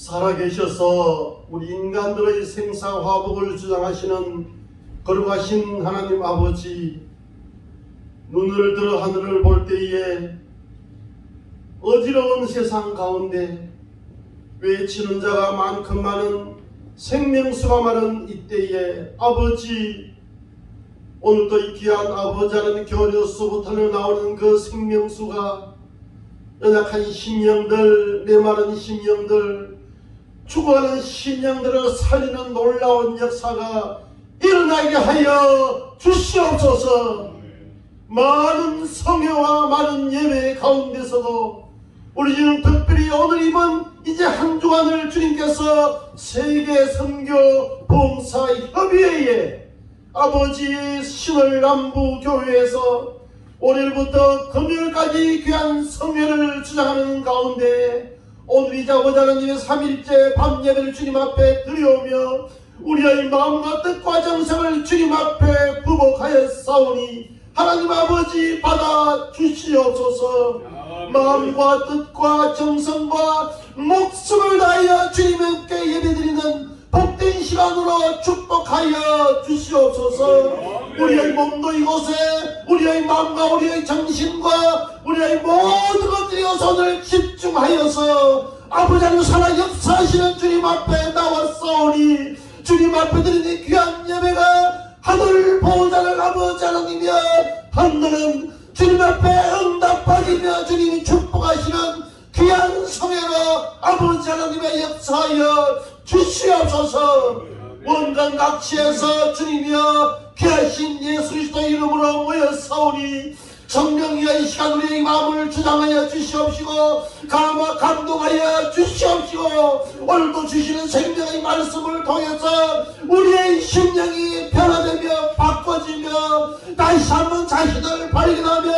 살아계셔서 우리 인간들의 생사화복을 주장하시는 거룩하신 하나님 아버지 눈을 들어 하늘을 볼 때에 어지러운 세상 가운데 외치는 자가 많큼 많은 생명수가 많은 이때에 아버지 오늘도 이 귀한 아버지 하나님 교류로서부터 나오는 그 생명수가 연약한 심령들 메마른 심령들 죽어가는 심령들을 살리는 놀라운 역사가 일어나게 하여 주시옵소서. 많은 성회와 많은 예배 가운데서도 우리 지금 특별히 오늘 이번 이제 한 주간을 주님께서 세계 선교 봉사 협의회에 아버지 신월 남부 교회에서 월요일부터 금요일까지 귀한 성회를 주장하는 가운데 오늘 이자 하나님의 3일째 밤 예배를 주님 앞에 드려오며 우리의 마음과 뜻과 정성을 주님 앞에 부복하여 싸우니 하나님 아버지 받아 주시옵소서. 마음과 뜻과 정성과 목숨을 다하여 주님께 예배드리는 복된 시간으로 축복하여 주시옵소서. 우리의 몸도 이곳에 우리의 마음과 우리의 정신과 우리의 모든 것들이 손을 집중하여서 아버지 하나님 살아 역사하시는 주님 앞에 나왔사오니 주님 앞에 드리는 귀한 예배가 하늘 보호자를 아버지 하나님이여 하늘은 주님 앞에 응답받으며 주님이 축복하시는 귀한 성회로 아버지 하나님의 역사하여 주시옵소서. 원간 각지에서 주님이여 귀하신 예수 그리스도 이름으로 모여사오니 성령이여 이 시간 우리의 마음을 주장하여 주시옵시고 감화 감동하여 주시옵시고 오늘도 주시는 생명의 말씀을 통해서 우리의 심령이 변화되며 바꿔지며 다시 한번 자신을 발견하며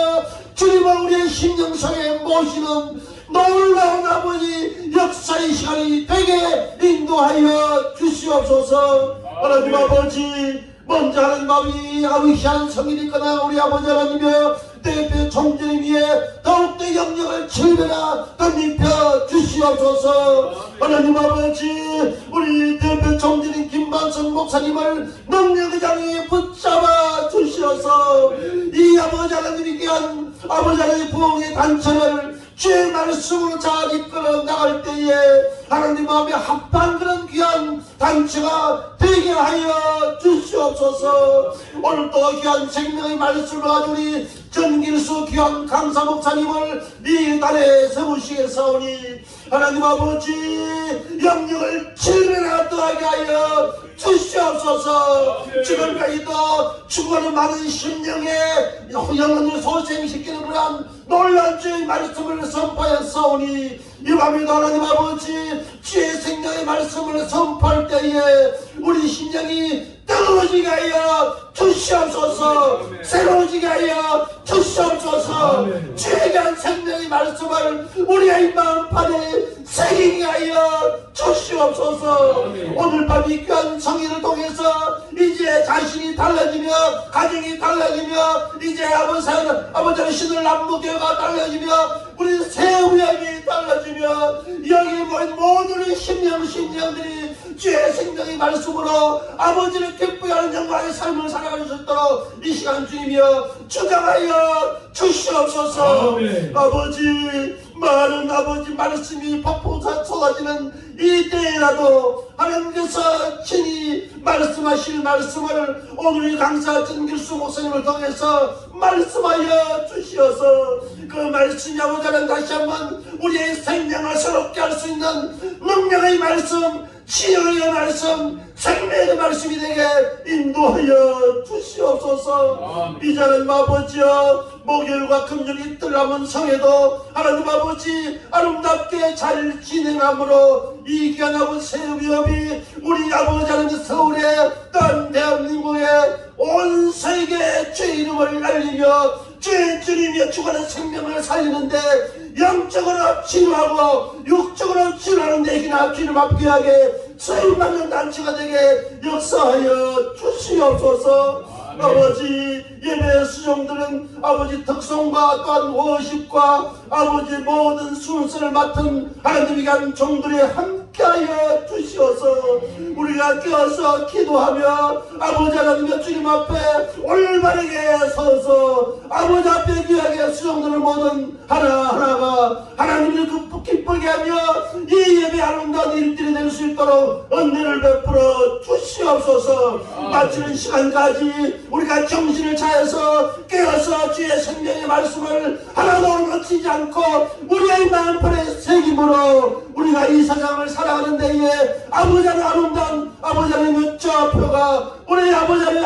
주님을 우리의 심령 속에 모시는 놀라운 아버지 역사의 시간이 되게 인도하여 주시옵소서. 하나님 아버지 먼저 하는 마음이 아위시한 성인이 있거나 우리 아버지 하나님여 대표 총재님 위에 더욱더 영역을 칠배나 덧입혀 주시옵소서. 하나님 아버지 우리 대표 총재님 김반성 목사님을 능력의 장에 붙잡아 주시어서 이 아버지 하나님이 귀한 아버지 하나님 부흥의 단체를 주의 말씀으로 잘 이끌어 나갈 때에 하나님 마음에 합한 그런 귀한 단체가 되게 하여 주시옵소서. 오늘도 귀한 생명의 말씀을 우리 전길수 귀한 강사 목사님을 이 달에 세우시겠사오니 하나님 아버지 영역을 칠배나 더하게 하여 주시옵소서. 지금까지도 죽어가는 많은 심령에 영혼을 소생시키는 그러한 놀란 주의 말씀을 선포하였사오니 이 밤에도 하나님 아버지 주의 생명의 말씀을 선포할 심령이 뜨거워지게 하여 주시옵소서. 새로워지게 하여 주시옵소서. 한 생명의 말씀을 우리의 마음판에 새기게 하여 주시옵소서 오늘 밤 이 귀한 성의를 통해서 이제 자신이 달라지며 가정이 달라지며 이제 아버지 아버지의 신을 남무교가 달라지며 우리 새우양이 달라지며 여기 모인 모든 심령 심령들이 주의 생명의 말씀으로 아버지를 기쁘게 하는 영광의 삶을 살아갈 수 있도록 이 시간 주님이여 주장하여 주시옵소서 아멘. 아버지 많은 아버지 말씀이 폭풍사 쏟아지는 이 때라도 하나님께서 친히 말씀하실 말씀을 오늘 강사 전길수 목사님을 통해서 말씀하여 주시어서 그 말씀이 아버지는 다시 한번 우리의 생명을 새롭게 할 수 있는 능력의 말씀 치유의 말씀 생명의 말씀이 되게 인도하여 주시옵소서. 이제는 아버지여 목요일과 금요일 이틀 남은 성에도 하나님 아버지 아름답게 잘 진행함으로 이 귀한 아버지 새우비업이 우리 아버지 하나님 서울에 또한 대한민국에 온 세계 주의 이름을 알리며 주의 주님이 죽어는 생명을 살리는데 영적으로 육적으로 치료하는 내기나 주님 앞에 하게 쓰임받는 단체가 되게 역사하여 주시옵소서 아버지 예배 수종들은 아버지 특성과 또한 워십과 아버지 모든 순서를 맡은 하나님이 간 종들의 한 함께 하여 주시옵소서 우리가 깨어서 기도하며 아버지 하나님의 주님 앞에 올바르게 서서 아버지 앞에 귀하게 수정되는 모든 하나하나가 하나님을 그 기쁘게 하며 이 예배 아름다운 일들이 될 수 있도록 은혜를 베풀어 주시옵소서. 마치는 시간까지 우리가 정신을 차려서 깨어서 주의 생명의 말씀을 하나도 놓치지 않고 우리의 마음판의 책임으로 우리가 이 세상을 살아가는 데에 아버지 하나님 아름다운 아버지 하나님의 좌표가 우리 아버지 하나님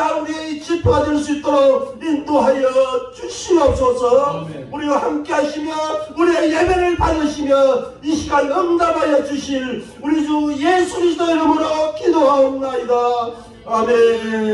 될수 있도록 인도하여 주시옵소서. 우리와 함께 하시며 우리의 예배를 받으시며 이 시간 응답하여 주실 우리 주 예수 그리스도 이름으로 기도하옵나이다. 아멘